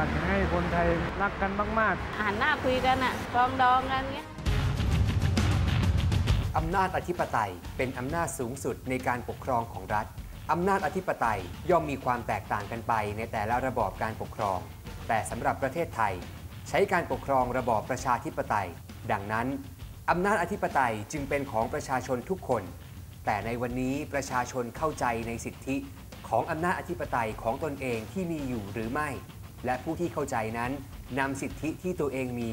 คนไทยรักกันมากหันหน้าคุยกันอะปรองดองกันเงี้ยอำนาจอธิปไตยเป็นอำนาจสูงสุดในการปกครองของรัฐ อำนาจอธิปไตยย่อมมีความแตกต่างกันไปในแต่ละระบอบการปกครอง แต่สำหรับประเทศไทย ใช้การปกครองระบอบประชาธิปไตย ดังนั้น อำนาจอธิปไตยจึงเป็นของประชาชนทุกคน แต่ในวันนี้ประชาชนเข้าใจในสิทธิของอำนาจอธิปไตยของตนเองที่มีอยู่หรือไม่ และผู้ที่เข้าใจนั้นนำสิทธิที่ตัวเองมี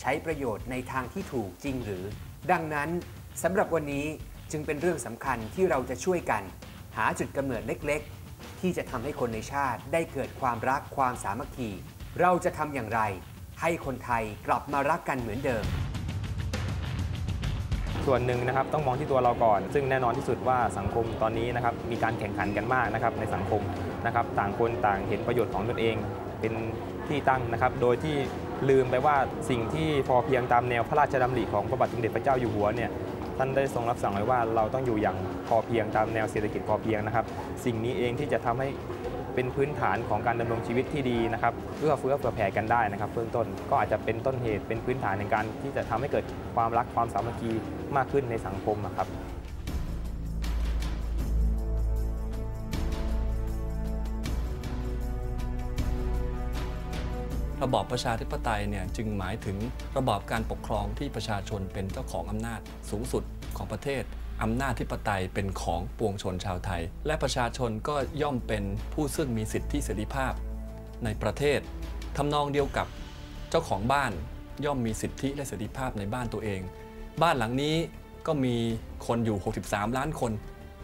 ใช้ประโยชน์ในทางที่ถูกจริงหรือ ดังนั้นสำหรับวันนี้จึงเป็นเรื่องสำคัญที่เราจะช่วยกัน หาจุดกำเนิดเล็กๆ ที่จะทำให้คนในชาติได้เกิดความรักความสามัคคี เราจะทำอย่างไร ให้คนไทยกลับมารักกันเหมือนเดิม ส่วนหนึ่งนะครับต้องมองที่ตัวเราก่อน ซึ่งแน่นอนที่สุดว่าสังคมตอนนี้นะครับมีการแข่งขันกันมากนะครับในสังคมนะครับต่างคนต่างเห็นประโยชน์ของตนเองเป็นที่ตั้งนะครับ โดยที่ลืมไปว่าสิ่งที่พอเพียงตามแนวพระราชดำริของพระบาทสมเด็จพระเจ้าอยู่หัวเนี่ยท่านได้ทรงรับสั่งไว้ว่าเราต้องอยู่อย่างพอเพียงตามแนวเศรษฐกิจพอเพียงนะครับ สิ่งนี้เองที่จะทำให้เป็นพื้นฐานของการดำรงชีวิตที่ดีนะครับเอื้อเฟื้อเผื่อแผ่กันได้นะครับเบื้องต้นก็อาจจะเป็นต้นเหตุเป็นพื้นฐานในการที่จะทำให้เกิดความรักความสามัคคีมากขึ้นในสังคมอะครับ ระบอบประชาธิปไตยเนี่ยจึงหมายถึงระบอบการปกครองที่ประชาชนเป็นเจ้าของอำนาจสูงสุดของประเทศอำนาจธิปไตยเป็นของปวงชนชาวไทย และประชาชนก็ย่อมเป็นผู้ซึ่งมีสิทธิเสรีภาพ ในประเทศทำนองเดียวกับเจ้าของบ้านย่อมมีสิทธิและเสรีภาพในบ้านตัวเอง บ้านหลังนี้ก็มีคนอยู่ 63 ล้านคน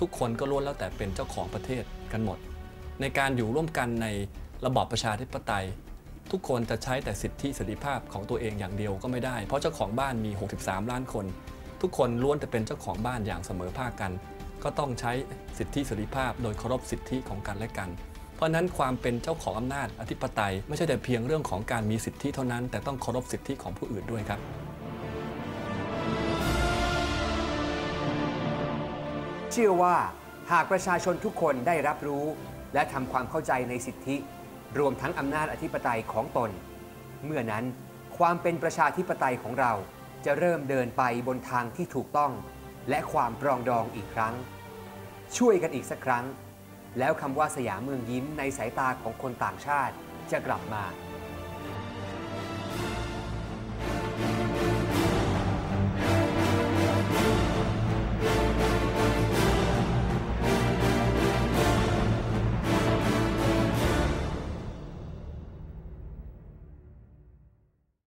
ทุกคนก็ล้วนแล้วแต่เป็นเจ้าของประเทศกันหมด ในการอยู่ร่วมกันในระบอบประชาธิปไตย ทุกคนจะใช้แต่สิทธิเสรีภาพของตัวเองอย่างเดียวก็ไม่ได้ เพราะเจ้าของบ้านมี 63 ล้านคน ทุกคนล้วนแต่เป็นเจ้าของบ้านอย่างเสมอภาคกัน ก็ต้องใช้สิทธิเสรีภาพ โดยเคารพสิทธิของกันและกัน เพราะฉะนั้นความเป็นเจ้าของอำนาจอธิปไตย ไม่ใช่แต่เพียงเรื่องของการมีสิทธิเท่านั้น แต่ต้องเคารพสิทธิของผู้อื่นด้วยครับเชื่อว่าหากประชาชนทุกคนได้รับรู้ และทำความเข้าใจในสิทธิ รวมทั้งอำนาจอธิปไตยของตน เมื่อนั้นความเป็นประชาธิปไตยของเราจะเริ่มเดินไปบนทางที่ถูกต้อง และความปรองดองอีกครั้ง ช่วยกันอีกสักครั้ง แล้วคำว่าสยามเมืองยิ้มในสายตาของคนต่างชาติจะกลับมา